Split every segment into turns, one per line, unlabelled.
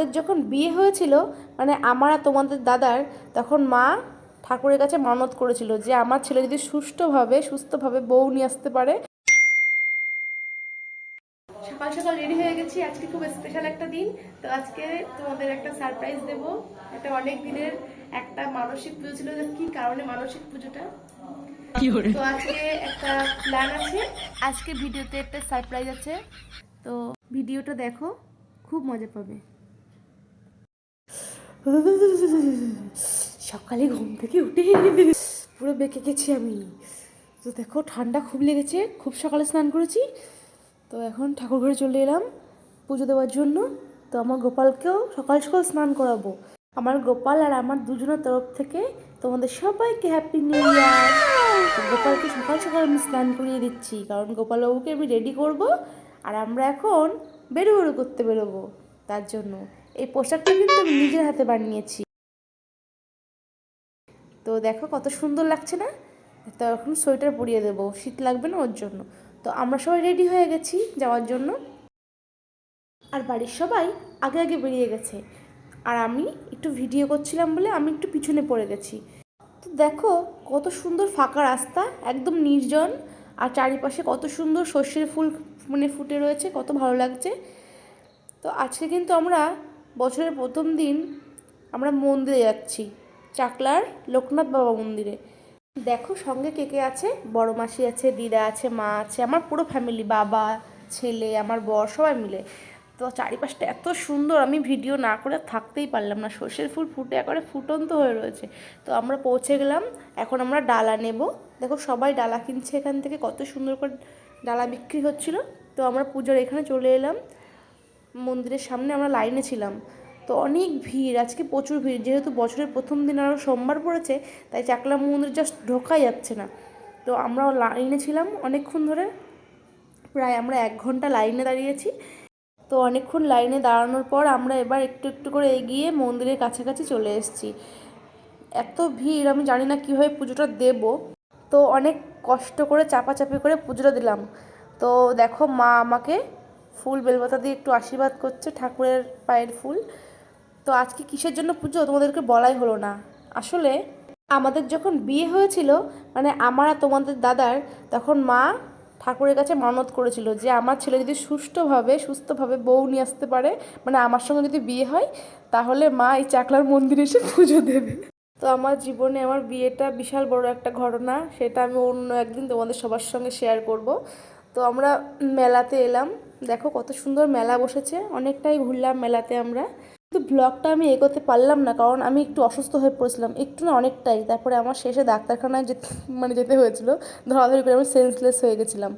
আমাদের যখন বিয়ে হয়েছিল মানে আমার আর তোমাদের দাদার তখন মা ঠাকুরের কাছে মানত করেছিল যে আমার ছেলে যদি সুষ্ঠুভাবে সুস্থভাবে বউ নিয়ে আসতে পারে। সকাল সকাল রেডি হয়ে গেছি। আজকে খুব স্পেশাল একটা দিন। তো আজকে তোমাদের একটা সারপ্রাইজ দেব। এটা অনেক দিনের একটা মানসিক পুজো ছিল। যে কি কারণে মানসিক পুজোটা? তো আজকে একটা প্ল্যান আছে। আজকে ভিডিওতে একটা সারপ্রাইজ আছে। তো ভিডিওটা দেখো খুব মজা পাবে। সকালে ঘুম থেকে উঠে পুরো বেঁকে গেছি আমি। তো দেখো, ঠান্ডা খুব লেগেছে, খুব সকালে স্নান করেছি। তো এখন ঠাকুর ঘরে চলে এলাম পুজো দেওয়ার জন্য। তো আমার গোপালকেও সকাল সকাল স্নান করাবো। আমার গোপাল আর আমার দুজনের তরফ থেকে তোমাদের সবাইকে হ্যাপি নিউ ইয়ার গোপালকে সকাল সকাল আমি স্নান করিয়ে দিচ্ছি, কারণ গোপালবাবুকে আমি রেডি করব। আর আমরা এখন বেরো বেরো করতে বেরোবো, তার জন্য। এই পোশাকটা কিন্তু আমি নিজের হাতে বানিয়েছি। তো দেখো কত সুন্দর লাগছে না? তো এখন সোয়েটার পরিয়ে দেবো। শীত লাগবে না ওর জন্য। তো আমরা সবাই রেডি হয়ে গেছি যাওয়ার জন্য। আর বাড়ির সবাই আগে আগে বেরিয়ে গেছে। আর আমি একটু ভিডিও করছিলাম বলে আমি একটু পিছনে পড়ে গেছি। তো দেখো কত সুন্দর ফাঁকা রাস্তা, একদম নির্জন। আর চারিপাশে কত সুন্দর সর্ষের ফুল মানে ফুটে রয়েছে, কত ভালো লাগছে। তো আজকে কিন্তু আমরা বছরের প্রথম দিন আমরা মন্দিরে যাচ্ছি, চাকলার লোকনাথ বাবা মন্দিরে। দেখো সঙ্গে কে কে আছে? বড় মাসি আছে, দিদা আছে, মা আছে, আমার পুরো ফ্যামিলি বাবা, ছেলে, আমার বর, সবাই মিলে। তো চারিপাশটা এত সুন্দর, আমি ভিডিও না করে থাকতেই পারলাম না। সর্ষের ফুল ফুটে একবারে ফুটন্ত হয়ে রয়েছে। তো আমরা পৌঁছে গেলাম, এখন আমরা ডালা নেব। দেখো সবাই ডালা কিনছে এখান থেকে, কত সুন্দর করে ডালা বিক্রি হচ্ছিল। তো আমরা পুজোর এখানে চলে এলাম। মন্দিরের সামনে আমরা লাইনে ছিলাম। তো অনেক ভিড়, আজকে প্রচুর ভিড়। যেহেতু বছরের প্রথম দিন আরও সোমবার পড়েছে, তাই চাকলা মন্দির জাস্ট ঢোকাই যাচ্ছে না। তো আমরাও লাইনে ছিলাম অনেকক্ষণ ধরে। প্রায় আমরা এক ঘণ্টা লাইনে দাঁড়িয়েছি। তো অনেকক্ষণ লাইনে দাঁড়ানোর পর আমরা এবার একটু একটু করে এগিয়ে মন্দিরের কাছাকাছি চলে এসেছি। এত ভিড়, আমি জানি না কীভাবে পুজোটা দেব। তো অনেক কষ্ট করে, চাপাচাপি করে পুজোটা দিলাম। তো দেখো মা আমাকে ফুল বেলপাতা দিয়ে একটু আশীর্বাদ করছে ঠাকুরের পায়ের ফুল। তো আজকে কিসের জন্য পুজো তোমাদেরকে বলাই হলো না। আসলে আমাদের যখন বিয়ে হয়েছিল মানে আমার আর তোমাদের দাদার, তখন মা ঠাকুরের কাছে মানত করেছিল যে আমার ছেলে যদি সুষ্ঠুভাবে, সুস্থভাবে বউ নিয়ে আসতে পারে মানে আমার সঙ্গে যদি বিয়ে হয়, তাহলে মা এই চাকলার মন্দিরে এসে পুজো দেবে। তো আমার জীবনে আমার বিয়েটা বিশাল বড় একটা ঘটনা, সেটা আমি অন্য একদিন তোমাদের সবার সঙ্গে শেয়ার করব। তো আমরা মেলাতে এলাম। দেখো কত সুন্দর মেলা বসেছে, অনেকটাই ঘুরলাম মেলাতে আমরা। কিন্তু ব্লগটা আমি এগোতে পারলাম না, কারণ আমি একটু অসুস্থ হয়ে পড়েছিলাম, একটু না অনেকটাই। তারপরে আমার শেষে ডাক্তারখানায় যেতে মানে যেতে হয়েছিল, ধরাধরি করে আমি সেন্সলেস হয়ে গেছিলাম।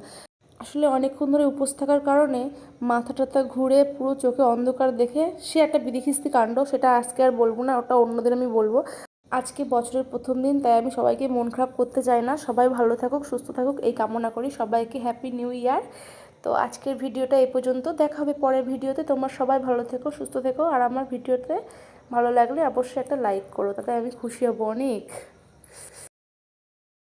আসলে অনেকক্ষণ ধরে উপোস থাকার কারণে মাথা টাথা ঘুরে পুরো চোখে অন্ধকার দেখে সে একটা বিধিখিস্তি কাণ্ড, সেটা আজকে আর বলব না, ওটা অন্যদিন আমি বলব। আজকে বছরের প্রথম দিন, তাই আমি সবাইকে মন খারাপ করতে চাই না। সবাই ভালো থাকুক, সুস্থ থাকুক, এই কামনা করি। সবাইকে হ্যাপি নিউ ইয়ার তো আজকের ভিডিওটা এ পর্যন্ত। দেখা হবে পরের ভিডিওতে। তোমরা সবাই ভালো থেকো, সুস্থ থেকো। আর আমার ভিডিওতে ভালো লাগলে অবশ্যই একটা লাইক করো, তাতে আমি খুশি হব অনেক।